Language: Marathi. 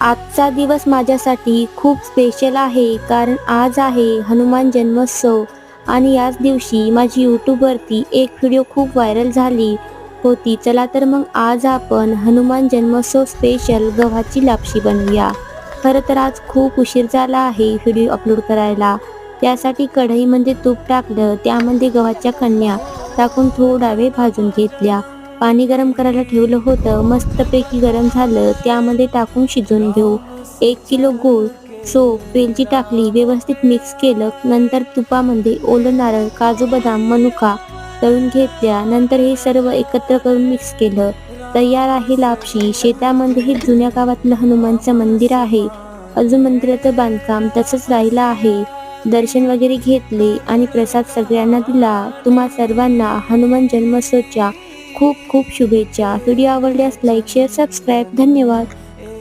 आजचा दिवस माझ्यासाठी खूप स्पेशल आहे कारण आज आहे हनुमान जन्मोत्सव. आणि याच दिवशी माझी यूट्यूबवरती एक व्हिडिओ खूप व्हायरल झाली होती. चला तर मग आज आपण हनुमान जन्मोत्सव स्पेशल गव्हाची लापशी बनवूया. खरं तर आज खूप उशीर झाला आहे व्हिडिओ अपलोड करायला. त्यासाठी कढईमध्ये तूप टाकलं त्यामध्ये गव्हाच्या कन्या टाकून थोडा वेळ भाजून घेतल्या. पाणी गरम करायला ठेवलं होतं. मस्तपैकी गरम झालं. त्यामध्ये टाकून शिजवून घेऊ. एक किलो गूळ सोप वेलची टाकली व्यवस्थित मिक्स केलं. नंतर तुपामध्ये ओलं नारळ काजू बदाम मनुका तळून घेतल्या. नंतर हे सर्व एकत्र करून मिक्स केलं. तयार आहे लापशी. शेतामध्ये हे जुन्या गावातलं हनुमानचं मंदिर आहे. अजून मंदिराचं बांधकाम तसंच राहिलं आहे. दर्शन वगैरे घेतले आणि प्रसाद सगळ्यांना दिला. तुम्हा सर्वांना हनुमान जन्मोत्सवच्या खूप खूप शुभेच्छा. व्हिडिओ आवडल्यास लाईक शेअर सबस्क्राईब धन्यवाद.